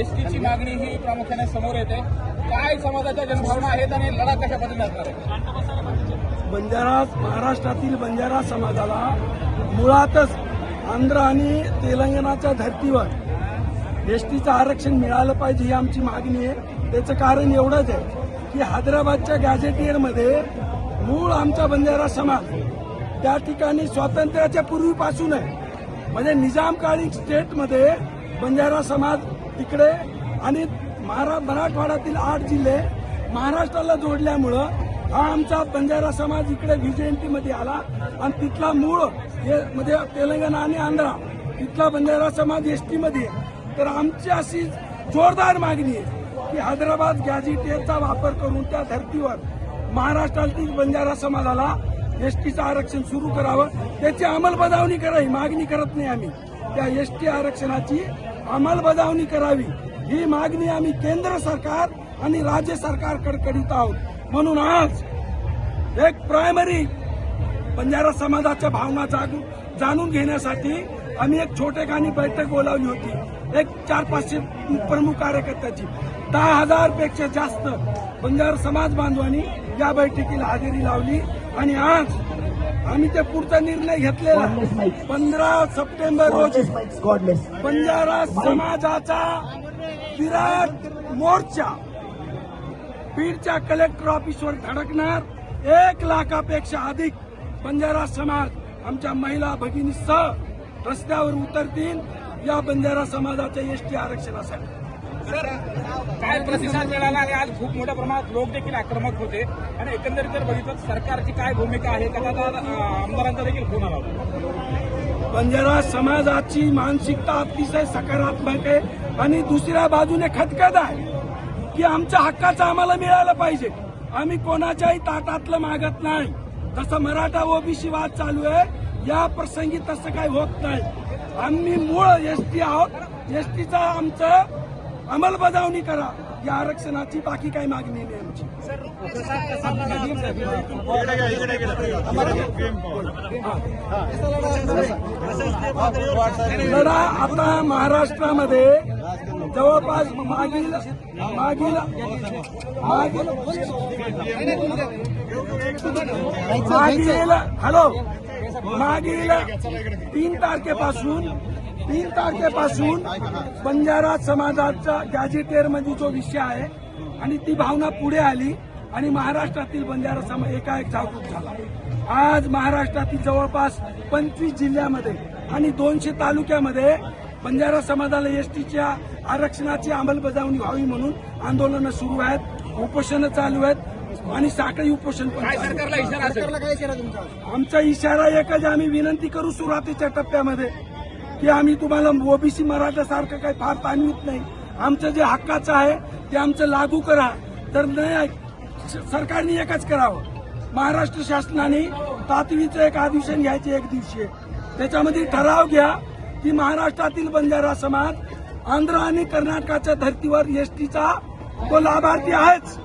एसटीची मागणी ही प्रामुख्याने समोर येते. काय समाजाच्या जनभावना आहेत आणि लढा कशा पद्धतीने असणार आहे? बंजारा महाराष्ट्रातील बंजारा समाजाला मुळातच आंध्र आणि तेलंगणाच्या धर्तीवर एसटीचं आरक्षण मिळालं पाहिजे ही आमची मागणी आहे. त्याचं कारण एवढंच आहे की हैदराबादच्या गॅझेटियरमध्ये मूळ आमचा बंजारा समाज त्या ठिकाणी स्वातंत्र्याच्या पूर्वीपासून आहे म्हणजे निजामकालीन स्टेटमध्ये बंजारा समाज तिकडे आणि महारा मराठवाड्यातील आठ जिल्हे महाराष्ट्राला जोडल्यामुळं हा आमचा बंजारा समाज इकडे विजयंतीमध्ये आला. आणि तिथला मूळ हे म्हणजे तेलंगणा आणि आंध्रा तिथला बंजारा समाज एसटी मध्ये आहे. तर आमची अशी जोरदार मागणी आहे की हैदराबाद गॅझेटियरचा वापर करून त्या धर्तीवर महाराष्ट्रातील बंजारा समाजाला एसटीचं आरक्षण सुरू करावं. त्याची अंमलबजावणी करावी मागणी करत नाही आम्ही. त्या एसटी आरक्षणाची अंमलबजावणी करावी. ही मागणी आम्ही केंद्र सरकार आणि राज्य सरकारकडे करीत आहोत. म्हणून आज एक प्रायमरी बंजारा समाजाच्या भावना जागू जाणून घेण्यासाठी आम्ही एक छोटेखानी बैठक बोलावली होती. एक चार पाचशे प्रमुख कार्यकर्त्याची. दहा हजारपेक्षा जास्त बंजारा समाज बांधवांनी या बैठकीला हजेरी लावली आणि आज आम्ही ते पुढचा निर्णय घेतलेला. पंधरा सप्टेंबर रोजी. बंजारा समाजाचा विराट मोर्चा. बीडच्या कलेक्टर ऑफिसवर धडकणार. एक लाखापेक्षा अधिक बंजारा समाज आमच्या महिला भगिनीसह रस्त्यावर उतरतील. या बंजारा समाजाच्या एसटी आरक्षणासाठी. सर काय प्रतिसाद मिळाला आणि आज खूप मोठ्या प्रमाणात लोक देखील आक्रमक होते. आणि एकंदरीत जर बघितलं सरकारची काय भूमिका आहे? त्याचा आमदारांचा देखील फोन आला होता. बंजारा समाजाची मानसिकता अतिशय सकारात्मक आहे. आणि दुसऱ्या बाजूने खतखत आहे की आमच्या हक्काचं आम्हाला मिळालं पाहिजे. आम्ही कोणाच्याही ताटातलं मागत नाही. जसं मराठा ओबीसी वाद चालू आहे या प्रसंगी तसं काही होत नाही. आम्ही मूळ एसटी आहोत. एसटीचा आमचं अंमलबजावणी करा. या आरक्षणाची बाकी काही मागणी नाही आमची. लढा आता महाराष्ट्रामध्ये जवळपास मागील मागील मागील मागील हॅलो मागील तीन तारखेपासून तीन तारखेपासून बंजारा समाजाचा गॅझेटेअरमध्ये जो विषय आहे आणि ती भावना पुढे आली आणि महाराष्ट्रातील बंजारा समाज एकाएक जागृत झाला. आज महाराष्ट्रातील जवळपास पंचवीस जिल्ह्यामध्ये आणि दोनशे तालुक्यामध्ये बंजारा समाजाला एसटीच्या आरक्षणाची अंमलबजावणी व्हावी म्हणून आंदोलनं सुरू आहेत उपोषणं चालू आहेत आणि साखळी उपोषण पण आमचा इशारा एकच आम्ही विनंती करू सुरुवातीच्या टप्प्यामध्ये की आम्ही तुम्हाला ओबीसी मराठासारखं काही फार ताणवीत नाही. आमचं जे हक्काचं आहे ते आमचं लागू करा. तर नाही स- सरकारने एकच करावं. महाराष्ट्र शासनाने तातडीचं एक अधिवेशन घ्यायचे एक दिवशी. त्याच्यामध्ये ठराव घ्या की महाराष्ट्रातील बंजारा समाज आंध्र आणि कर्नाटकाच्या धर्तीवर एसटीचा तो लाभार्थी आहेच.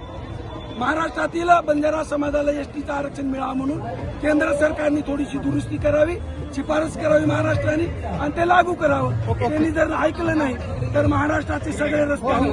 महाराष्ट्रातील बंजारा समाजाला एसटीचं आरक्षण मिळावं म्हणून केंद्र सरकारने थोडीशी दुरुस्ती करावी शिफारस करावी महाराष्ट्राने आणि ते लागू करावं. त्यांनी जर ऐकलं नाही तर महाराष्ट्राचे सगळे रस्ते आम्ही